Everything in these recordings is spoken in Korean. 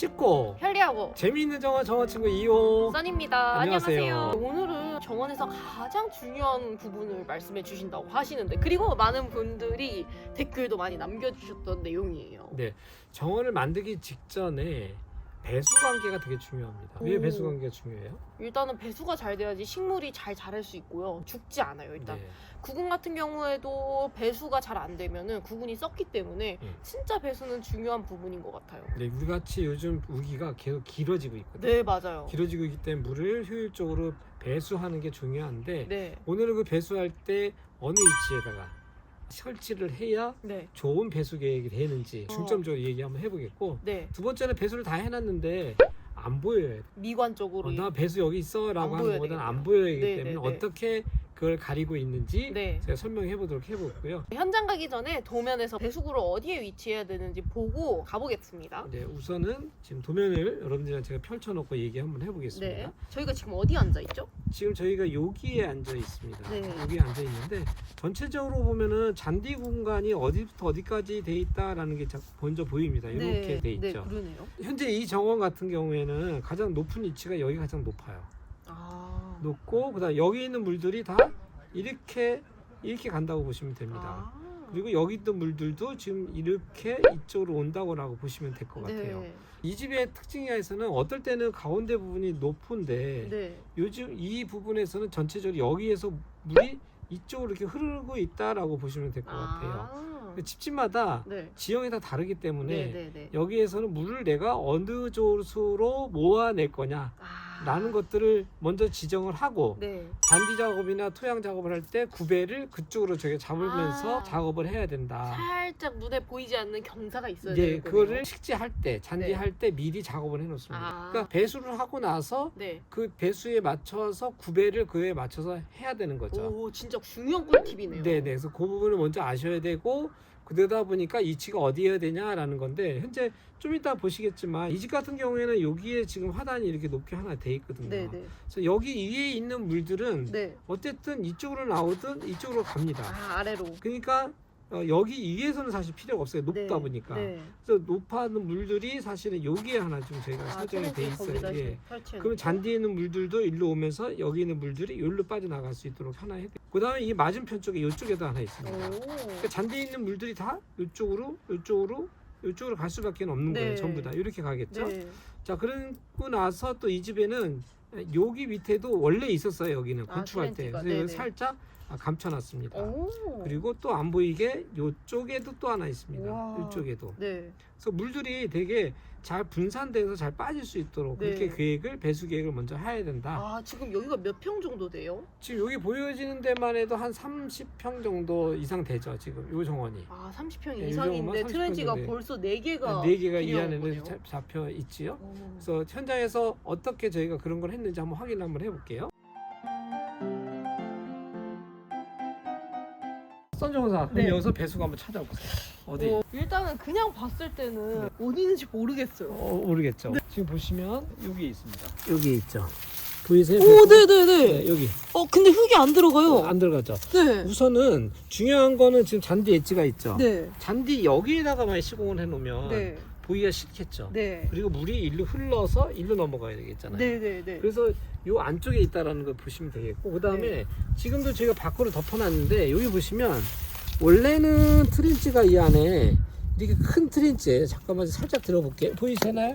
쉽고 편리하고 재미있는 정원 정원 친구 이호. 써니입니다. 안녕하세요. 안녕하세요. 오늘은 정원에서 가장 중요한 부분을 말씀해 주신다고 하시는데 그리고 많은 분들이 댓글도 많이 남겨주셨던 내용이에요. 네, 정원을 만들기 직전에 배수 관계가 되게 중요합니다. 왜 오. 배수 관계가 중요해요? 일단은 배수가 잘 돼야지 식물이 잘 자랄 수 있고요. 죽지 않아요. 일단 네. 구근 같은 경우에도 배수가 잘 안 되면은 구근이 썩기 때문에 음. 진짜 배수는 중요한 부분인 것 같아요. 네, 우리 같이 요즘 우기가 계속 길어지고 있거든요. 네 맞아요. 길어지고 있기 때문에 물을 효율적으로 배수하는 게 중요한데 네. 오늘은 그 배수할 때 어느 위치에다가 설치를 해야 네. 좋은 배수 계획이 되는지 어. 중점적으로 얘기 한번 해보겠고 네. 두 번째는 배수를 다 해놨는데 안 보여요. 미관적으로 어, 나 배수 여기 있어라고 안 하는 보여야 것보다는 안. 보여야 네, 하기 때문에 네, 네. 어떻게 그걸 가리고 있는지 네. 제가 설명해 보도록 해보고요. 현장 가기 전에 도면에서 배수구를 어디에 위치해야 되는지 보고 가보겠습니다. 네, 우선은 지금 도면을 여러분들이랑 제가 펼쳐놓고 얘기 한번 해보겠습니다. 네. 저희가 지금 어디 앉아 있죠? 지금 저희가 여기에 앉아 있습니다. 네. 여기에 앉아 있는데 전체적으로 보면은 잔디 공간이 어디부터 어디까지 돼 있다라는 게 먼저 보입니다. 이렇게 돼 네, 있죠. 그러네요. 현재 이 정원 같은 경우에는 가장 높은 위치가 여기 가장 높아요. 아. 높고 그다음 여기 있는 물들이 다 이렇게 이렇게 간다고 보시면 됩니다. 아. 그리고 여기 있던 물들도 지금 이렇게 이쪽으로 온다고라고 보시면 될 것 같아요. 네. 이 집의 특징에서는 어떨 때는 가운데 부분이 높은데 네. 요즘 이 부분에서는 전체적으로 여기에서 물이 이쪽으로 이렇게 흐르고 있다라고 보시면 될 것 같아요. 아. 그 집집마다 네. 지형이 다 다르기 때문에 네, 네, 네. 여기에서는 물을 내가 어느 조수로 모아낼 거냐 아. 라는 것들을 먼저 지정을 하고 네. 잔디 작업이나 토양 작업을 할 때 구배를 그쪽으로 저기 잡으면서 아. 작업을 해야 된다. 살짝 눈에 보이지 않는 경사가 있어야 이제 되는 그거를 거네요. 식재할 때 잔디 네. 할때 미리 작업을 해놓습니다. 아. 그러니까 배수를 하고 나서 네. 그 배수에 맞춰서 구배를 그에 맞춰서 해야 되는 거죠. 오, 진짜 중요한 꿀팁이네요. 네 네. 그래서 그 부분을 먼저 아셔야 되고 그러다 보니까 위치가 어디여야 되냐라는 건데 현재 좀 이따 보시겠지만 이집 같은 경우에는 여기에 지금 화단이 이렇게 높게 하나 돼 있거든요. 네, 네. 그래서 여기 위에 있는 물들은 네. 어쨌든 이쪽으로 나오든 이쪽으로 갑니다. 아, 아래로. 그러니까 어, 여기 위에서는 사실 필요가 없어요. 높다 네. 보니까. 네. 그래서 높아는 물들이 사실은 여기에 하나 좀 저희가 아, 설정이 돼 있어요. 예. 놓고. 잔디에 있는 물들도 일로 오면서 여기 있는 물들이 여기로 빠져나갈 수 있도록 하나 해야 돼. 그다음에 이 맞은편 쪽에 이쪽에도 하나 있습니다. 오. 그러니까 잔디에 있는 물들이 다 이쪽으로 이쪽으로 이쪽으로 갈 수밖에 없는 거예요. 네. 전부 다 이렇게 가겠죠. 네. 자 그러고 나서 또 이 집에는 여기 밑에도 원래 있었어요. 여기는 아, 건축할 때. 살짝 아, 감춰놨습니다. 오. 그리고 또 안 보이게 이쪽에도 또 하나 있습니다. 우와. 이쪽에도. 네. 그래서 물들이 되게 잘 분산돼서 잘 빠질 수 있도록 네. 그렇게 계획을 배수 계획을 먼저 해야 된다. 아, 지금 여기가 몇 평 정도 돼요? 지금 여기 보여지는 데만 해도 한 30평 정도 이상 되죠. 지금 요 정원이. 아, 30평 네, 이 이상인데 정도면 30평 트렌치가 정도예요. 벌써 4개가 네 개가 이 안에는 잡- 잡혀 있지요. 오. 그래서 현장에서 어떻게 저희가 그런 걸 했는지 한번 확인 한번 해볼게요. 선 정사 그럼 네. 여기서 배수가 한번 찾아보세요. 어디? 어, 일단은 그냥 봤을 때는 어디 있는지 모르겠어요. 어, 모르겠죠. 지금 보시면 여기 있습니다. 여기 있죠. 보이세요? 오, 네네네. 네, 여기 어, 근데 흙이 안 들어가요. 안 들어가죠. 네. 우선은 중요한 거는 지금 잔디 엣지가 있죠. 네. 잔디 여기에다가만 시공을 해놓으면 네. 보기가 싫겠죠. 네. 그리고 물이 일로 흘러서 일로 넘어가야 되겠잖아요. 네네네. 그래서 요 안쪽에 있다라는 걸 보시면 되겠고 그 다음에 네. 지금도 저희가 밖으로 덮어놨는데 여기 보시면 원래는 트렌치가 이 안에 이렇게 큰 트렌치에 잠깐만 살짝 들어볼게요. 보이시나요?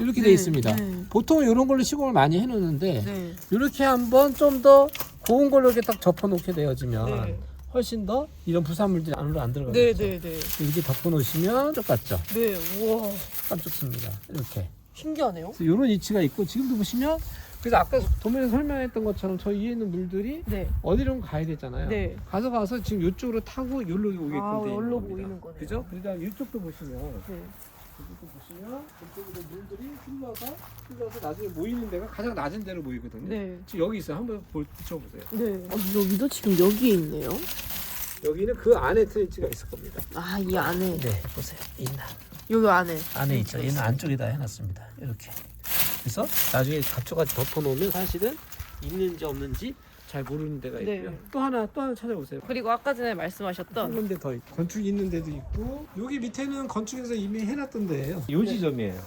이렇게 돼 있습니다. 네. 보통 이런 걸로 시공을 많이 해놓는데 네. 이렇게 한번 좀 더 고운 걸로 이렇게 딱 덮어놓게 되어지면 네. 훨씬 더 이런 부산물들이 안으로 안 들어가겠죠. 네 네 네. 이렇게 덮어놓으시면 똑같죠. 네. 우와. 깜짝습니다. 이렇게. 신기하네요. 그래서 이런 위치가 있고 지금도 보시면 그래서 아까 도면에 설명했던 것처럼 저 위에 있는 물들이 네. 어디로 가야 되잖아요. 네. 가서 가서 지금 이쪽으로 타고 여기로 오게끔 아, 돼 있는 여기로 겁니다. 보이는 거네요. 그죠? 그러니까 이쪽도 보시면 네. 이쪽도 보시면 이쪽으로 물들이 흘러서 흘러서 나중에 모이는 데가 가장 낮은 데로 모이거든요. 네. 지금 여기 있어요. 한번 볼- 비춰보세요. 네. 어, 여기도 지금 여기에 있네요. 여기는 그 안에 트렌치가 있을 겁니다. 아, 이 안에. 네, 보세요. 있나? 여기 안에. 안에 있죠. 얘는 안쪽에다 해놨습니다. 이렇게. 그래서 나중에 갖춰가지고 덮어놓으면 사실은 있는지 없는지 잘 모르는 데가 네. 있고요. 또 하나 또 하나 찾아보세요. 그리고 아까 전에 한 말씀하셨던 군데 더 있고 건축 있는 데도 있고 여기 밑에는 건축에서 이미 해놨던 데예요. 요 지점이에요.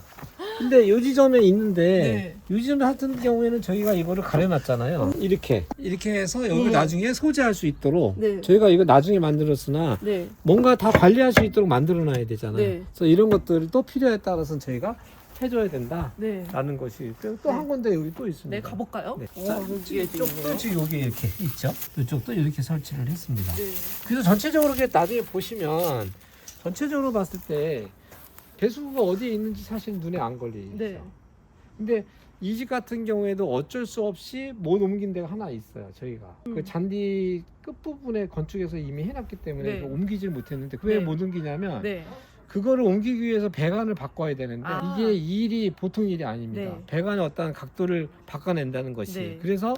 근데 요 지점에 있는데 네. 요 지점 같은 경우에는 저희가 이거를 가려놨잖아요. 이렇게 이렇게 해서 여기 음. 나중에 소지할 수 있도록 네. 저희가 이거 나중에 만들었으나 네. 뭔가 다 관리할 수 있도록 만들어놔야 되잖아요. 네. 그래서 이런 것들을 또 필요에 따라서는 저희가 해줘야 된다라는 네. 것이 또한 네. 군데 여기 또 있습니다. 네, 가볼까요? 네. 오, 자, 이쪽도 지금 여기 이렇게 있죠. 이쪽도 이렇게 설치를 했습니다. 네. 그래서 전체적으로 이렇게 나중에 보시면 전체적으로 봤을 때 배수구가 어디에 있는지 사실 눈에 안 걸리죠. 네. 근데 이 집 같은 경우에도 어쩔 수 없이 못 옮긴 데가 하나 있어요. 저희가 음. 그 잔디 끝 부분에 건축에서 이미 해놨기 때문에 네. 옮기질 못했는데 그왜 네. 못 옮기냐면 네. 그거를 옮기기 위해서 배관을 바꿔야 되는데 아. 이게 일이 보통 일이 아닙니다. 네. 배관의 어떤 각도를 바꿔낸다는 것이 네. 그래서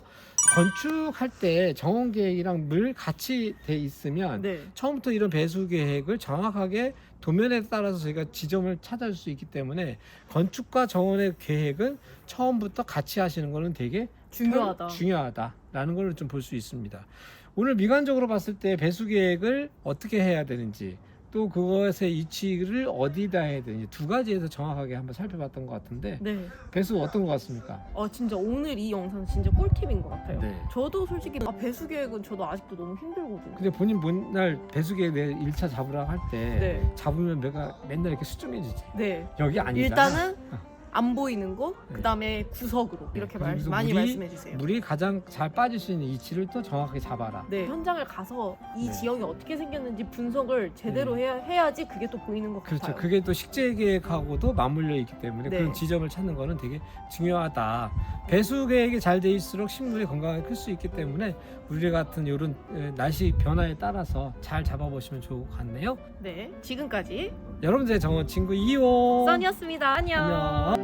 건축할 때 정원 계획이랑 늘 같이 돼 있으면 네. 처음부터 이런 배수 계획을 정확하게 도면에 따라서 저희가 지점을 찾아줄 수 있기 때문에 건축과 정원의 계획은 처음부터 같이 하시는 거는 되게 중요하다. 중요하다라는 걸 좀 볼 수 있습니다. 오늘 미관적으로 봤을 때 배수 계획을 어떻게 해야 되는지 또 그것의 위치를 어디다 해야 되는지 두 가지에서 정확하게 한번 살펴봤던 것 같은데 네. 배수 어떤 것 같습니까? 어 진짜 오늘 이 영상 진짜 꿀팁인 것 같아요. 네. 저도 솔직히 아, 배수 계획은 저도 아직도 너무 힘들거든요. 근데 본인 맨날 배수 계획 내 1차 잡으라고 할 때 네. 잡으면 내가 맨날 이렇게 수정해주지. 네. 여기 아니다. 일단은 안 보이는 곳, 네. 그 다음에 구석으로 네, 이렇게 그리고 말, 또 많이 물이- 말씀해 주세요. 물이 가장 잘 빠질 수 있는 위치를 또 정확하게 잡아라. 네, 현장을 가서 이 네. 지형이 어떻게 생겼는지 분석을 제대로 해야, 해야지 그게 또 보이는 것 그렇죠. 같아요. 그게 또 식재 계획하고도 맞물려 있기 때문에 네. 그런 지점을 찾는 거는 되게 중요하다. 배수 계획이 잘 돼 있을수록 식물이 건강하게 클 수 있기 때문에 우리 같은 이런 날씨 변화에 따라서 잘 잡아보시면 좋을 것 같네요. 네, 지금까지 여러분들의 정원 친구 이호. 써니였습니다. 안녕. 안녕.